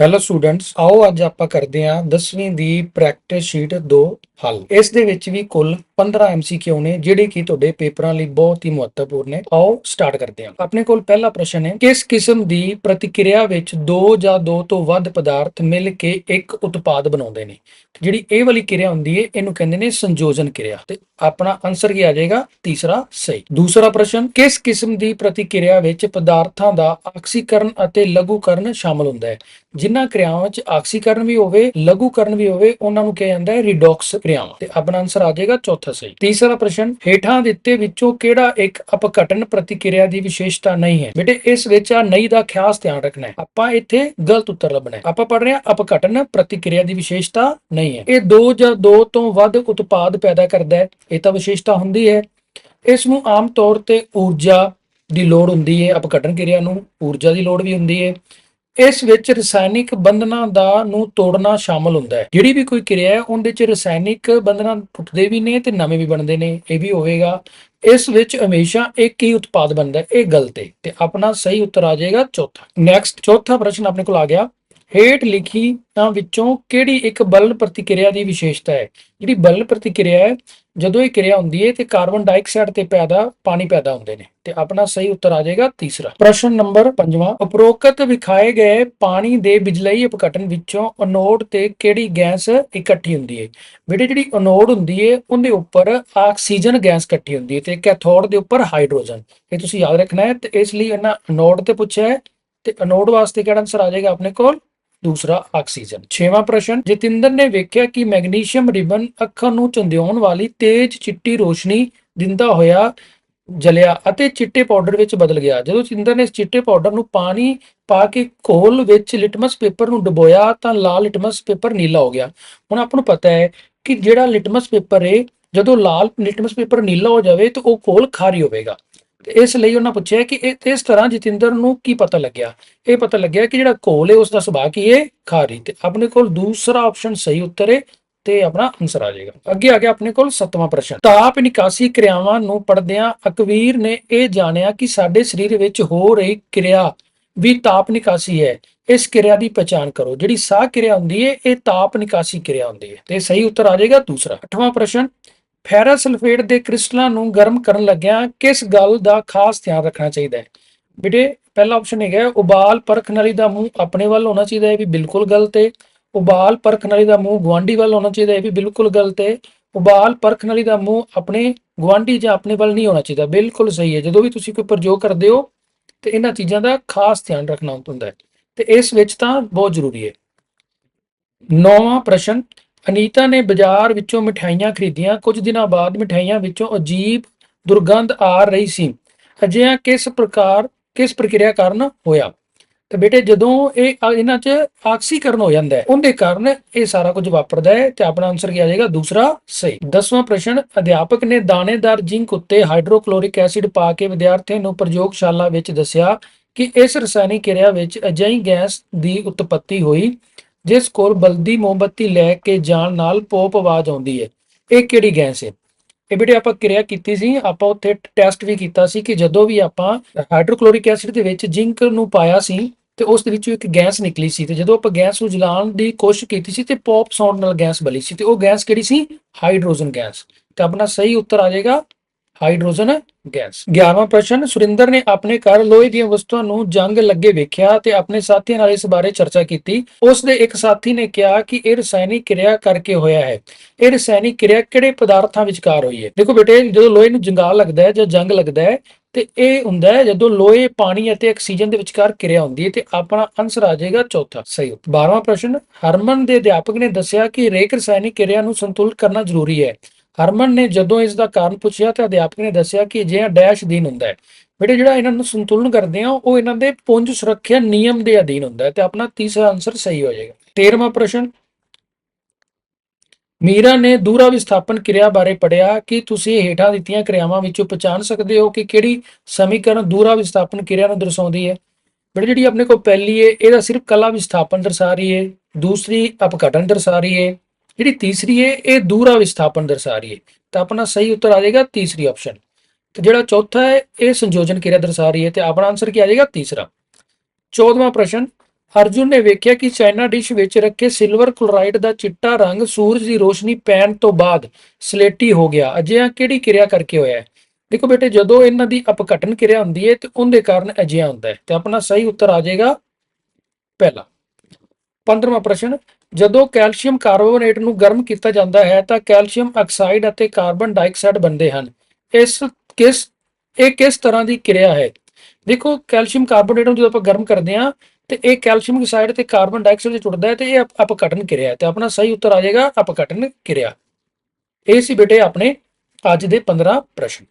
Hello students ਆਓ ਅੱਜ ਆਪਾਂ ਕਰਦੇ ਹਾਂ 10ਵੀਂ ਦੀ ਪ੍ਰੈਕਟਿਸ ਸ਼ੀਟ 2 ਹੱਲ। ਇਸ ਦੇ ਵਿੱਚ ਵੀ ਕੁੱਲ 15 MCQ ਨੇ, ਜਿਹੜੇ ਕਿ ਤੁਹਾਡੇ ਪੇਪਰਾਂ ਲਈ ਬਹੁਤ ਹੀ ਮਹੱਤਵਪੂਰਨ ਨੇ। ਆਓ ਸਟਾਰਟ ਕਰਦੇ ਹਾਂ। ਆਪਣੇ ਕੋਲ ਪਹਿਲਾ ਪ੍ਰਸ਼ਨ ਹੈ, ਕਿਸ ਕਿਸਮ ਦੀ ਪ੍ਰਤੀਕਿਰਿਆ ਵਿੱਚ ਦੋ ਜਾਂ ਦੋ ਤੋਂ ਵੱਧ ਪਦਾਰਥ ਮਿਲ ਕੇ ਇੱਕ ਉਤਪਾਦ ਬਣਾਉਂਦੇ ਨੇ? ਜਿਹੜੀ ਇਹ ਵਾਲੀ ਕਿਰਿਆ ਹੁੰਦੀ ਹੈ, ਇਹਨੂੰ ਕਹਿੰਦੇ ਨੇ ਸੰਯੋਜਨ ਕਿਰਿਆ। ਤੇ ਆਪਣਾ ਆਨਸਰ ਕੀ ਆ ਜਾਏਗਾ? ਤੀਸਰਾ ਸਹੀ। ਦੂਸਰਾ ਪ੍ਰਸ਼ਨ, ਕਿਸ ਕਿਸਮ ਦੀ ਪ੍ਰਤੀਕਿਰਿਆ ਵਿੱਚ ਪਦਾਰਥਾਂ ਦਾ ਆਕਸੀਕਰਨ ਅਤੇ ਲਘੂਕਰਨ ਸ਼ਾਮਲ ਹੁੰਦਾ ਹੈ? ਜਿਨ੍ਹਾਂ ਕਿਰਿਆਵਾਂ ਵਿੱਚ ਆਕਸੀਕਰਨ ਵੀ ਹੋਵੇ, ਲਘੂਕਰਨ ਵੀ ਹੋਵੇ, ਉਹਨਾਂ ਨੂੰ ਕਿਹਾ ਜਾਂਦਾ ਹੈ ਰਿਡਾਕਸ ਕਿਰਿਆਵਾਂ ਤੇ ਆਪਣਾ ਆਨਸਰ ਆ ਜਾਏਗਾ ਚੌਥਾ ਸਹੀ। ਤੀਸਰਾ ਪ੍ਰਸ਼ਨ, ਹੇਠਾਂ ਦਿੱਤੇ ਵਿੱਚੋਂ ਕਿਹੜਾ ਇੱਕ ਅਪਘਟਨ ਪ੍ਰਤੀਕਿਰਿਆ ਦੀ ਵਿਸ਼ੇਸ਼ਤਾ ਨਹੀਂ ਹੈ? ਬੇਟੇ, ਇਸ ਵਿੱਚ ਆ ਨਹੀਂ ਦਾ ਖਾਸ ਧਿਆਨ ਰੱਖਣਾ ਹੈ। ਆਪਾਂ ਇੱਥੇ ਗਲਤ ਉੱਤਰ ਲੱਭਣਾ ਹੈ। ਆਪਾਂ ਪੜ ਰਹੇ ਹਾਂ, ਅਪਘਟਨ ਪ੍ਰਤੀਕਿਰਿਆ ਦੀ ਵਿਸ਼ੇਸ਼ਤਾ ਨਹੀਂ ਹੈ। ਇਹ ਦੋ ਜਾਂ ਦੋ ਤੋਂ ਵੱਧ ਉਤਪਾਦ ਪੈਦਾ ਕਰਦਾ ਹੈ। ਇਹ ਤਾਂ ਵਿਸ਼ੇਸ਼ਤਾ ਹੁੰਦੀ ਹੈ। ਇਸ ਨੂੰ ਆਮ ਤੌਰ ਤੇ ਊਰਜਾ ਦੀ ਲੋੜ ਹੁੰਦੀ ਹੈ। ਅਪਘਟਨ ਕਿਰਿਆ ਨੂੰ ਊਰਜਾ ਦੀ ਲੋੜ ਵੀ ਹੁੰਦੀ ਹੈ। ਇਸ ਵਿੱਚ ਰਸਾਇਣਿਕ ਬੰਧਨਾਂ ਦਾ ਨੂੰ ਤੋੜਨਾ ਸ਼ਾਮਲ ਹੁੰਦਾ ਹੈ। ਜਿਹੜੀ ਵੀ ਕੋਈ ਕਿਰਿਆ ਹੈ, ਉਹਦੇ ਚ ਰਸਾਇਣਿਕ ਬੰਧਨਾਂ ਟੁੱਟਦੇ ਵੀ ਨੇ ਤੇ ਨਵੇਂ ਵੀ ਬਣਦੇ ਨੇ, ਇਹ ਵੀ ਹੋਵੇਗਾ। ਇਸ ਵਿੱਚ ਹਮੇਸ਼ਾ ਇੱਕ ਹੀ ਉਤਪਾਦ ਬਣਦਾ ਹੈ, ਇਹ ਗਲਤ ਹੈ ਤੇ ਆਪਣਾ ਸਹੀ ਉੱਤਰ ਆ ਜਾਏਗਾ ਚੌਥਾ। ਨੈਕਸਟ ਚੌਥਾ ਪ੍ਰਸ਼ਨ ਆਪਣੇ ਕੋਲ ਆ ਗਿਆ। ਹੇਠ ਲਿਖੀ ਤਾਂ ਵਿੱਚੋਂ ਕਿਹੜੀ ਇੱਕ ਬਲਨ ਪ੍ਰਤੀਕਿਰਿਆ ਦੀ ਵਿਸ਼ੇਸ਼ਤਾ ਹੈ? ਜਿਹੜੀ ਬਲਨ ਪ੍ਰਤੀਕਿਰਿਆ ਹੈ, ਜਦੋਂ ਇਹ ਕਿਰਿਆ ਹੁੰਦੀ ਹੈ, ਤੇ ਕਾਰਬਨ ਡਾਈਆਕਸਾਈਡ ਤੇ ਪੈਦਾ, ਪਾਣੀ ਪੈਦਾ ਹੁੰਦੇ ਨੇ। ਤੇ ਆਪਣਾ ਸਹੀ ਉੱਤਰ ਆ ਜਾਏਗਾ ਤੀਸਰਾ। ਪ੍ਰਸ਼ਨ ਨੰਬਰ 5ਵਾਂ ਉਪਰੋਕਤ ਵਿਖਾਏ ਗਏ ਪਾਣੀ ਦੇ ਬਿਜਲਈ ਅਪਘਟਨ ਵਿੱਚੋਂ ਅਨੋਡ ਤੇ ਕਿਹੜੀ ਗੈਸ ਇਕੱਠੀ ਹੁੰਦੀ ਹੈ? ਬੇਟੇ, ਜਿਹੜੀ ਅਨੋਡ ਹੁੰਦੀ ਹੈ, ਉਹਦੇ ਉੱਪਰ ਆਕਸੀਜਨ ਗੈਸ ਇਕੱਠੀ ਹੁੰਦੀ ਹੈ ਤੇ ਕੈਥੋਡ ਦੇ ਉੱਪਰ ਹਾਈਡਰੋਜਨ। ਇਹ ਤੁਸੀਂ ਯਾਦ ਰੱਖਣਾ ਹੈ ਤੇ ਇਸ ਲਈ ਇਹਨਾਂ ਅਨੋਡ ਤੇ ਪੁੱਛਿਆ ਹੈ। ਤੇ ਅਨੋਡ ਵਾਸਤੇ ਕਿਹੜਾ ਆਨਸਰ ਆ ਜਾਏਗਾ ਆਪਣੇ ਕੋਲ? ਦੂਸਰਾ ਆਕਸੀਜਨ। ਛੇਵਾਂ ਪ੍ਰਸ਼ਨ, ਜਤਿੰਦਰ ਨੇ ਵੇਖਿਆ ਕਿ ਮੈਗਨੀਸ਼ੀਅਮ ਰਿਬਨ ਅੱਖਾਂ ਨੂੰ ਚੰਦਿਆਉਣ ਵਾਲੀ ਤੇਜ਼ ਚਿੱਟੀ ਰੋਸ਼ਨੀ ਦਿੰਦਾ ਹੋਇਆ ਜਲਿਆ ਅਤੇ ਚਿੱਟੇ ਪਾਊਡਰ ਵਿੱਚ ਬਦਲ ਗਿਆ। ਜਦੋਂ ਜਤਿੰਦਰ ਨੇ ਇਸ ਚਿੱਟੇ ਪਾਊਡਰ ਨੂੰ ਪਾਣੀ ਪਾ ਕੇ ਕੋਲ ਵਿੱਚ ਲਿਟਮਸ ਪੇਪਰ ਨੂੰ ਡੁਬੋਇਆ ਤਾਂ ਲਾਲ ਲਿਟਮਸ ਪੇਪਰ ਨੀਲਾ ਹੋ ਗਿਆ। ਹੁਣ ਆਪ ਨੂੰ ਪਤਾ ਹੈ ਕਿ ਜਿਹੜਾ ਲਿਟਮਸ ਪੇਪਰ ਹੈ ਜਦੋਂ ਲਾਲ ਲਿਟਮਸ ਪੇਪਰ ਨੀਲਾ ਹੋ ਜਾਵੇ ਤਾਂ ਉਹ ਘੋਲ ਖਾਰੀ ਹੋਵੇਗਾ। ਇਸ ਲਈ ਉਹਨਾਂ ਪੁੱਛਿਆ ਕਿ ਇਹ ਇਸ ਤਰ੍ਹਾਂ ਜਤਿੰਦਰ ਨੂੰ ਕੀ ਪਤਾ ਲੱਗਿਆ? ਇਹ ਪਤਾ ਲੱਗਿਆ ਕਿ ਜਿਹੜਾ ਘੋਲ ਹੈ ਉਸ ਦਾ ਸੁਭਾਅ ਕੀ ਹੈ? ਖਾਰੀ ਤੇ ਆਪਣੇ ਕੋਲ ਦੂਸਰਾ ਆਪਸ਼ਨ ਸਹੀ ਉੱਤਰ ਹੈ ਤੇ ਆਪਣਾ ਆਨਸਰ ਆ ਜਾਏਗਾ। ਅੱਗੇ ਆ ਗਿਆ ਆਪਣੇ ਕੋਲ ਸੱਤਵਾਂ ਪ੍ਰਸ਼ਨ। ਤਾਪ ਨਿਕਾਸੀ ਕਿਰਿਆਵਾਂ ਨੂੰ ਪੜਦਿਆਂ ਅਕਵੀਰ ਨੇ ਇਹ ਜਾਣਿਆ ਕਿ ਸਾਡੇ ਸਰੀਰ ਵਿੱਚ ਹੋ ਰਹੀ ਕਿਰਿਆ ਵੀ ਤਾਪ ਨਿਕਾਸੀ ਹੈ। ਇਸ ਕਿਰਿਆ ਦੀ ਪਛਾਣ ਕਰੋ। ਜਿਹੜੀ ਸਾਹ ਕਿਰਿਆ ਹੁੰਦੀ ਹੈ, ਇਹ ਤਾਪ ਨਿਕਾਸੀ ਕਿਰਿਆ ਹੁੰਦੀ ਹੈ। ਤੇ ਸਹੀ ਉੱਤਰ ਆ ਜਾਏਗਾ ਦੂਸਰਾ। ਅੱਠਵਾਂ ਪ੍ਰਸ਼ਨ ਫੈਰਸ ਦੇ ਕ੍ਰਿਸਟਲਾਂ ਨੂੰ ਗਰਮ ਕਰਨ ਲੱਗਿਆਂ ਕਿਸ ਗੱਲ ਦਾ ਖਾਸ ਧਿਆਨ ਰੱਖਣਾ ਚਾਹੀਦਾ ਹੈ? ਬੇਟੇ, ਪਹਿਲਾ ਆਪਸ਼ਨ ਹੈਗਾ ਉਬਾਲ ਪਰਖ ਨਲੀ ਦਾ ਮੂੰਹ ਆਪਣੇ ਵੱਲ ਹੋਣਾ ਚਾਹੀਦਾ ਹੈ ਵੀ ਬਿਲਕੁਲ ਗਲਤ ਹੈ ਉਬਾਲ ਪਰਖ ਨਲੀ ਦਾ ਮੂੰਹ ਗਵਾਂਢੀ ਵੱਲ ਹੋਣਾ ਚਾਹੀਦਾ ਹੈ ਵੀ ਬਿਲਕੁਲ ਗਲਤ ਹੈ ਉਬਾਲ ਪਰਖ ਨਲੀ ਦਾ ਮੂੰਹ ਆਪਣੇ ਗਵਾਂਢੀ ਜਾਂ ਆਪਣੇ ਵੱਲ ਨਹੀਂ ਹੋਣਾ ਚਾਹੀਦਾ, ਬਿਲਕੁਲ ਸਹੀ ਹੈ। ਜਦੋਂ ਵੀ ਤੁਸੀਂ ਕੋਈ ਪ੍ਰਯੋਗ ਕਰਦੇ ਹੋ, ਤੇ ਇਹਨਾਂ ਚੀਜ਼ਾਂ ਦਾ ਖਾਸ ਧਿਆਨ ਰੱਖਣਾ ਹੁੰਦਾ ਹੈ। ਤੇ ਇਸ ਵਿੱਚ ਤਾਂ ਬਹੁਤ ਜ਼ਰੂਰੀ ਹੈ। ਨੌਵਾਂ ਪ੍ਰਸ਼ਨ ਅਨੀਤਾ ਨੇ ਬਾਜ਼ਾਰ ਵਿੱਚੋਂ ਮਠਿਆਈਆਂ ਖਰੀਦੀਆਂ। ਕੁਝ ਦਿਨਾਂ ਬਾਅਦ ਮਠਿਆਈਆਂ ਵਿੱਚੋਂ ਅਜੀਬ ਦੁਰਗੰਧ ਆ ਰਹੀ ਸੀ। ਅਜਿਹਾ ਕਿਸ ਪ੍ਰਕਾਰ, ਕਿਸ ਪ੍ਰਕਿਰਿਆ ਕਾਰਨ ਹੋਇਆ? ਤੇ ਬੇਟੇ, ਜਦੋਂ ਇਹ ਇਹਨਾਂ 'ਚ ਆਕਸੀਕਰਨ ਹੋ ਜਾਂਦਾ ਹੈ, ਉਹਦੇ ਕਾਰਨ ਇਹ ਸਾਰਾ ਕੁਝ ਵਾਪਰਦਾ ਹੈ ਤੇ ਆਪਣਾ ਆਨਸਰ ਕੀ ਆ ਜਾਏਗਾ? ਦੂਸਰਾ, ਸਹੀ। ਦਸਵਾਂ ਪ੍ਰਸ਼ਨ, ਅਧਿਆਪਕ ਨੇ ਦਾਣੇਦਾਰ ਜ਼ਿੰਕ ਉੱਤੇ ਹਾਈਡਰੋਕਲੋਰਿਕ ਐਸਿਡ ਪਾ ਕੇ ਵਿਦਿਆਰਥੀਆਂ ਨੂੰ ਪ੍ਰਯੋਗਸ਼ਾਲਾ ਵਿੱਚ ਦੱਸਿਆ ਕਿ ਇਸ ਰਸਾਇਣਿਕ ਕਿਰਿਆ ਵਿੱਚ ਅਜਿਹੀ ਗੈਸ ਦੀ ਉਤਪਤੀ ਹੋਈ। ਜਿਸ ਕੋਲ ਬਲਦੀ ਮੋਮਬੱਤੀ ਲੈ ਕੇ ਜਾਣ ਨਾਲ ਪੋਪ ਆਵਾਜ਼ ਆਉਂਦੀ ਹੈ ਇਹ ਕਿਹੜੀ ਗੈਸ ਹੈ ਇਹ ਬੇਟੇ ਆਪਾਂ ਕਿਰਿਆ ਕੀਤੀ ਸੀ, ਆਪਾਂ ਉੱਥੇ ਟੈਸਟ ਵੀ ਕੀਤਾ ਸੀ ਕਿ ਜਦੋਂ ਵੀ ਆਪਾਂ ਹਾਈਡਰੋਕਲੋਰਿਕ ਐਸਿਡ ਦੇ ਵਿੱਚ ਜ਼ਿੰਕ ਨੂੰ ਪਾਇਆ ਸੀ ਤੇ ਉਸ ਦੇ ਵਿੱਚੋਂ ਇੱਕ ਗੈਸ ਨਿਕਲੀ ਸੀ ਤੇ ਜਦੋਂ ਆਪਾਂ ਗੈਸ ਨੂੰ ਜਲਾਉਣ ਦੀ ਕੋਸ਼ਿਸ਼ ਕੀਤੀ ਸੀ ਤੇ ਪੌਪ ਸਾਊਂਡ ਨਾਲ ਗੈਸ ਬਲੀ ਸੀ ਤੇ ਉਹ ਗੈਸ ਕਿਹੜੀ ਸੀ? Hydrogen gas. ਤੇ ਆਪਣਾ ਸਹੀ ਉੱਤਰ ਆ ਜਾਏਗਾ ਹਾਈਡਰੋਜਨ, ਗੈਸ। 11ਵਾਂ ਪ੍ਰਸ਼ਨ, ਸੁਰਿੰਦਰ ਨੇ ਆਪਣੇ ਘਰ ਲੋਹੇ ਦੀਆਂ ਵਸਤੂਆਂ ਨੂੰ ਜੰਗ ਲੱਗੇ ਵੇਖਿਆ ਤੇ ਆਪਣੇ ਸਾਥੀਆਂ ਨਾਲ ਇਸ ਬਾਰੇ ਚਰਚਾ ਕੀਤੀ। ਉਸ ਦੇ ਇੱਕ ਸਾਥੀ ਨੇ ਕਿਹਾ ਕਿ ਇਹ ਰਸਾਇਣਿਕ ਕਿਰਿਆ ਕਰਕੇ ਹੋਇਆ ਹੈ। ਇਹ ਰਸਾਇਣਿਕ ਕਿਰਿਆ ਕਿਹੜੇ ਪਦਾਰਥਾਂ ਵਿਚਕਾਰ ਹੋਈ ਹੈ? ਦੇਖੋ ਬੇਟੇ, ਜਦੋਂ ਲੋਹੇ ਨੂੰ ਜੰਗਾਲ ਲੱਗਦਾ ਹੈ ਜਾਂ ਜੰਗ ਲੱਗਦਾ ਹੈ, ਤੇ ਇਹ ਹੁੰਦਾ ਹੈ ਜਦੋਂ ਲੋਹੇ, ਪਾਣੀ ਅਤੇ ਆਕਸੀਜਨ ਦੇ ਵਿਚਕਾਰ ਕਿਰਿਆ ਹੁੰਦੀ ਹੈ ਤੇ ਆਪਣਾ ਆਨਸਰ ਆ ਜਾਏਗਾ ਚੌਥਾ। ਸਹੀ ਉੱਤਰ 12ਵਾਂ ਪ੍ਰਸ਼ਨ, ਹਰਮਨ ਦੇ ਅਧਿਆਪਕ ਨੇ ਦੱਸਿਆ ਕਿ ਰੇਕ ਰਸਾਇਣਿਕ ਕਿਰਿਆ ਨੂੰ ਸੰਤੁਲਿਤ ਕਰਨਾ ਜ਼ਰੂਰੀ ਹੈ। ਹਰਮਨ ਨੇ ਜਦੋਂ ਇਸ ਦਾ ਕਾਰਨ ਪੁੱਛਿਆ ਤਾਂ ਅਧਿਆਪਕ ਨੇ ਦੱਸਿਆ ਕਿ ਅਜਿਹਾ ਡੈਸ਼ ਅਧੀਨ ਹੁੰਦਾ ਹੈ। ਬੇਟੇ, ਜਿਹੜਾ ਇਹਨਾਂ ਨੂੰ ਸੰਤੁਲਨ ਕਰਦੇ ਆ ਉਹ ਇਹਨਾਂ ਦੇ ਪੁੰਜ ਸੁਰੱਖਿਆ ਨਿਯਮ ਦੇ ਅਧੀਨ ਹੁੰਦਾ ਹੈ ਤੇ ਆਪਣਾ ਤੀਸਰਾ ਆਨਸਰ ਸਹੀ ਹੋ ਜਾਏਗਾ। 13ਵਾਂ ਪ੍ਰਸ਼ਨ, ਮੀਰਾ ਨੇ ਦੂਰਾ ਵਿਸਥਾਪਨ ਕਿਰਿਆ ਬਾਰੇ ਪੜਿਆ ਕਿ ਤੁਸੀਂ ਹੇਠਾਂ ਦਿੱਤੀਆਂ ਕਿਰਿਆਵਾਂ ਵਿੱਚੋਂ ਪਛਾਣ ਸਕਦੇ ਹੋ ਕਿ ਕਿਹੜੀ ਸਮੀਕਰਨ ਦੂਰਾ ਵਿਸਥਾਪਨ ਕਿਰਿਆ ਨੂੰ ਦਰਸਾਉਂਦੀ ਹੈ? ਬੇਟੇ, ਜਿਹੜੀ ਆਪਣੇ ਕੋਲ ਪਹਿਲੀ ਹੈ, ਇਹਦਾ ਸਿਰਫ ਕਲਾ ਵਿਸਥਾਪਨ ਦਰਸਾ ਰਹੀ ਹੈ, ਦੂਸਰੀ ਅਪਘਟਨ ਦਰਸਾ ਰਹੀ ਹੈ। ਜਿਹੜੀ ਤੀਸਰੀ ਹੈ ਇਹ ਦੂਰਾ ਵਿਸਥਾਪਨ ਦਰਸਾ ਰਹੀ ਹੈ ਤਾਂ ਆਪਣਾ ਸਹੀ ਉੱਤਰ ਆ ਜਾਏਗਾ ਤੀਸਰੀ ਆਪਸ਼ਨ ਤੇ ਜਿਹੜਾ ਚੌਥਾ ਹੈ ਇਹ ਸੰਯੋਜਨ ਕਿਰਿਆ ਦਰਸਾ ਰਹੀ ਹੈ ਤੇ ਆਪਣਾ ਆਨਸਰ ਕੀ ਆ ਜਾਏਗਾ ਤੀਸਰਾ। 14ਵਾਂ ਪ੍ਰਸ਼ਨ, ਅਰਜੁਨ ਨੇ ਵੇਖਿਆ ਕਿ ਚਾਈਨਾ ਡਿਸ਼ ਵਿੱਚ ਰੱਖੇ ਸਿਲਵਰ ਕਲੋਰਾਈਡ ਦਾ ਚਿੱਟਾ ਰੰਗ ਸੂਰਜ ਦੀ ਰੋਸ਼ਨੀ ਪੈਣ ਤੋਂ ਬਾਅਦ ਸਲੇਟੀ ਹੋ ਗਿਆ। ਅਜਿਹਾ ਕਿਹੜੀ ਕਿਰਿਆ ਕਰਕੇ ਹੋਇਆ ਹੈ? ਦੇਖੋ ਬੇਟੇ, ਜਦੋਂ ਇਹਨਾਂ ਦੀ ਅਪਘਟਨ ਕਿਰਿਆ ਹੁੰਦੀ ਹੈ ਤੇ ਉਹਦੇ ਕਾਰਨ ਅਜਿਹਾ ਹੁੰਦਾ ਹੈ। ਤੇ ਆਪਣਾ ਸਹੀ ਉੱਤਰ ਆ ਜਾਏਗਾ ਪਹਿਲਾ। 15ਵਾਂ ਪ੍ਰਸ਼ਨ ਜਦੋਂ ਕੈਲਸ਼ੀਅਮ ਕਾਰਬੋਨੇਟ ਨੂੰ ਗਰਮ ਕੀਤਾ ਜਾਂਦਾ ਹੈ ਤਾਂ ਕੈਲਸ਼ੀਅਮ ਆਕਸਾਈਡ ਅਤੇ ਕਾਰਬਨ ਡਾਈਆਕਸਾਈਡ ਬਣਦੇ ਹਨ। ਇਸ ਕਿਸ, ਇਹ ਕਿਸ ਤਰ੍ਹਾਂ ਦੀ ਕਿਰਿਆ ਹੈ? ਦੇਖੋ, ਕੈਲਸ਼ੀਅਮ ਕਾਰਬੋਨੇਟ ਨੂੰ ਜਦੋਂ ਆਪਾਂ ਗਰਮ ਕਰਦੇ ਹਾਂ ਤੇ ਇਹ ਕੈਲਸ਼ੀਅਮ ਆਕਸਾਈਡ ਤੇ ਕਾਰਬਨ ਡਾਈਆਕਸਾਈਡ ਵਿੱਚ ਜੁੜਦਾ ਹੈ ਤੇ ਇਹ ਅਪ- ਅਪਘਟਨ ਕਿਰਿਆ ਹੈ ਤੇ ਆਪਣਾ ਸਹੀ ਉੱਤਰ ਆ ਜਾਏਗਾ ਅਪਘਟਨ ਕਿਰਿਆ। ਇਹ ਸੀ ਬੇਟੇ ਆਪਣੇ ਅੱਜ ਦੇ 15 ਪ੍ਰਸ਼ਨ।